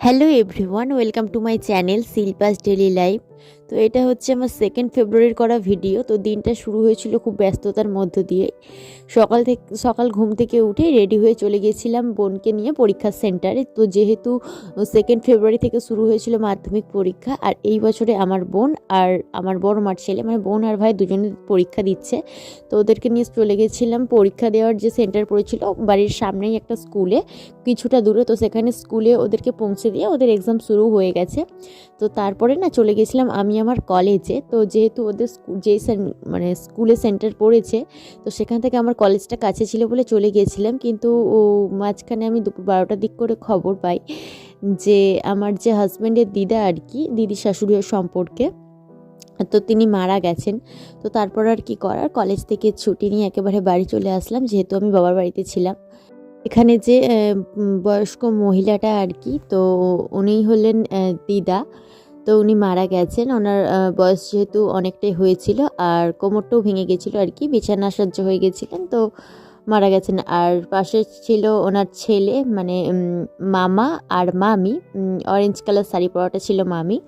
Hello everyone welcome to my channel Shilpa's daily life তো এটা হচ্ছে আমার সেকেন্ড ফেব্রুয়ারির করা ভিডিও তো দিনটা শুরু হয়েছিল খুব ব্যস্ততার মধ্য দিয়ে। সকাল থেকে, সকাল ঘুম থেকে উঠে রেডি হয়ে চলে গিয়েছিলাম বোনকে নিয়ে পরীক্ষার সেন্টারে তো যেহেতু সেকেন্ড ফেব্রুয়ারি থেকে শুরু হয়েছিল মাধ্যমিক পরীক্ষা, আর এই বছরে আমার বোন আর আমার বড় মার ছেলে মানে বোন আর ভাই দুজনে পরীক্ষা দিচ্ছে, তো ওদেরকে নিয়ে চলে গেছিলাম। পরীক্ষা দেওয়ার যে সেন্টার পড়েছিল, বাড়ির সামনেই একটা স্কুলে কিছুটা দূরে, তো সেখানে স্কুলে ওদেরকে পৌঁছে দিয়ে ওদের এক্সাম শুরু হয়ে গেছে। তো তারপরে না চলে গেছিলাম আমি আমার কলেজে, তো যেহেতু ওদের যেই মানে স্কুলে সেন্টার পড়েছে, তো সেখান থেকে আমার কলেজটা কাছে ছিল বলে চলে গিয়েছিলাম। কিন্তু মাঝখানে আমি দুপুর বারোটার দিক করে খবর পাই যে, আমার যে হাজব্যান্ডের দিদা আর কি, দিদি শাশুড়ির সম্পর্কে, তো তিনি মারা গেছেন। তো তারপর আর কি করার? কলেজ থেকে ছুটি নিয়ে একেবারে বাড়ি চলে আসলাম, যেহেতু আমি বাবার বাড়িতে ছিলাম। এখানে যে বয়স্ক মহিলাটা আর কি, তো উনি হলেন দিদা। তো উনি মারা গেছেন। ওনার বয়স যেহেতু অনেকটাই হয়েছিল আর কোমরটাও ভেঙে গেছিল আর কি, বিছানা সহ্য হয়ে গেছিলেন তো মারা গেছেন। আর পাশে ছিল ওনার ছেলে মানে মামা আর মামি অরেঞ্জ কালার শাড়ি পরাটা ছিল মামি।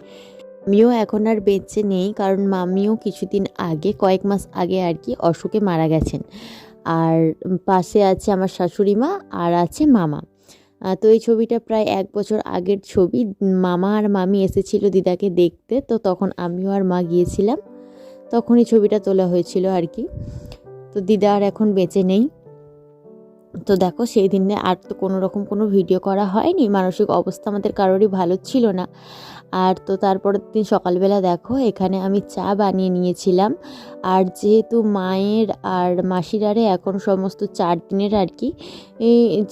আমিও এখন আর বেঁচে নেই কারণ মামিও কিছুদিন আগে, কয়েক মাস আগে আর কি অসুখে মারা গেছেন। আর পাশে আছে আমার শাশুড়ি মা আর আছে মামা। তো এই ছবিটা প্রায় এক বছর আগের ছবি। মামা আর মামি এসেছিল দিদাকে দেখতে, তো তখন আমিও আর মা গিয়েছিলাম। তখনই ছবিটা তোলা হয়েছিল আর কি। তো দিদা আর এখন বেঁচে নেই। তো দেখো সেই দিনে আর তো কোনো রকম কোনো ভিডিও করা হয়নি। মানসিক অবস্থা আমাদের কারোরই ভালো ছিল না। আর তো তারপরের দিন সকালবেলা দেখো এখানে আমি চা বানিয়ে নিয়েছিলাম। আর যেহেতু মায়ের আর মাসিরারে এখন সমস্ত চার দিনের আর কি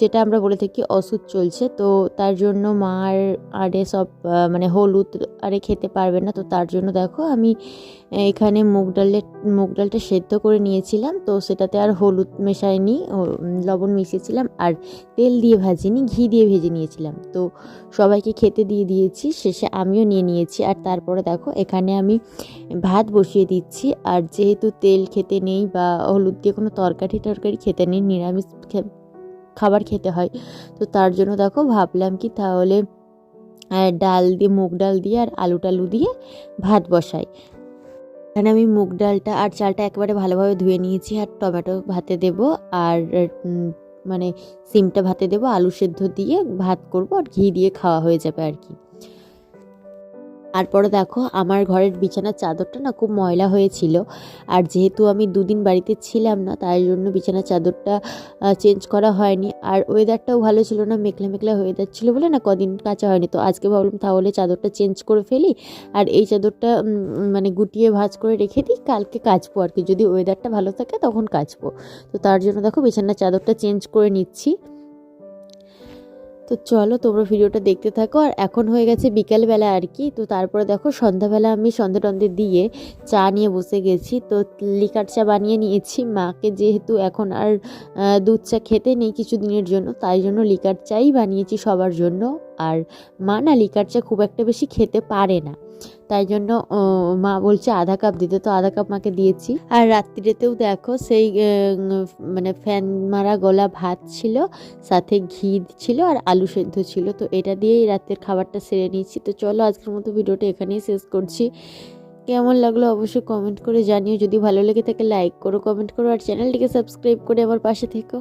যেটা আমরা বলে থাকি ওষুধ চলছে, তো তার জন্য মার আরে সব মানে হলুদ আরে খেতে পারবে না। তো তার জন্য দেখো আমি এখানে মুগ ডালের মুগ ডালটা সেদ্ধ করে নিয়েছিলাম, তো সেটাতে আর হলুদ মেশাইনি লবণ মিশিয়েছিলাম, আর তেল দিয়ে ভাজিনি, ঘি দিয়ে ভেজে নিয়েছিলাম। তো সবাইকে খেতে দিয়ে দিয়েছি, শেষে আমিও নিয়ে নিয়েছি, আর তারপরে দেখো, এখানে আমি ভাত বসিয়ে দিচ্ছি, আর যেহেতু তেল খেতে নেই বা হলুদ দিয়ে কোনো তরকারি টরকারি খেতে নেই, নিরামিষ খাবার খেতে হয়, তো তার জন্য দেখো ভাবলাম কি তাহলে ডাল দিয়ে, মুগ ডাল দিয়ে আর আলু টালু দিয়ে ভাত বসাই। এখানে আমি মুগ ডালটা আর চালটা একবারে ভালোভাবে ধুয়ে নিয়েছি, আর টমেটো ভাতে দেব, আর মানে সিমটা ভাতে দেবো, আলু সেদ্ধ দিয়ে ভাত করব, আর ঘি দিয়ে খাওয়া হয়ে যাবে আর কি। তারপরে দেখো, আমার ঘরের বিছানার চাদরটা না খুব ময়লা হয়েছিল। আর যেহেতু আমি দুদিন বাড়িতে ছিলাম না, তাই জন্য বিছানার চাদরটা চেঞ্জ করা হয়নি। আর ওয়েদারটাও ভালো ছিল না, মেঘলা মেঘলা ওয়েদার ছিল বলে না কদিন কাচা হয়নি। তো আজকে ভাবলাম তাহলে চাদরটা চেঞ্জ করে ফেলি। আর এই চাদরটা মানে গুটিয়ে ভাজ করে রেখে দিই, কালকে কাচবো আর কি। যদি ওয়েদারটা ভালো থাকে তখন কাচবো। তো তার জন্য দেখো বিছানার চাদরটা চেঞ্জ করে নিচ্ছি। তো চলো তোমরা ভিডিওটা দেখতে থাকো। আর এখন হয়ে গেছে বিকালবেলা আর কি। তো তারপরে দেখো সন্ধ্যাবেলা আমি সন্ধ্যা টন্ধে দিয়ে চা নিয়ে বসে গেছি। তো লিকার চা বানিয়ে নিয়েছি। মাকে যেহেতু এখন আর দুধ চা খেতে নেই কিছু দিনের জন্য, তাই জন্য লিকার চাই বানিয়েছি সবার জন্য। আর মা না লিকার চা খুব একটা বেশি খেতে পারে না। তাই জন্য মা বলছে আধা কাপ দিতে, তো আধা কাপ মাকে দিয়েছি। আর রাত্রিরেতেও দেখো সেই মানে ফ্যান মারা গলা ভাত ছিল, সাথে ঘি ছিল আর আলু সেদ্ধ ছিল। তো এটা দিয়েই রাতের খাবারটা সেরে নিয়েছি। তো চলো আজকের মতো ভিডিওটা এখানেই শেষ করছি। কেমন লাগল অবশ্যই কমেন্ট করে জানিও। যদি ভালো লেগে থাকে লাইক করো কমেন্ট করো, আর চ্যানেলটিকে সাবস্ক্রাইব করে আমার পাশে থেকো।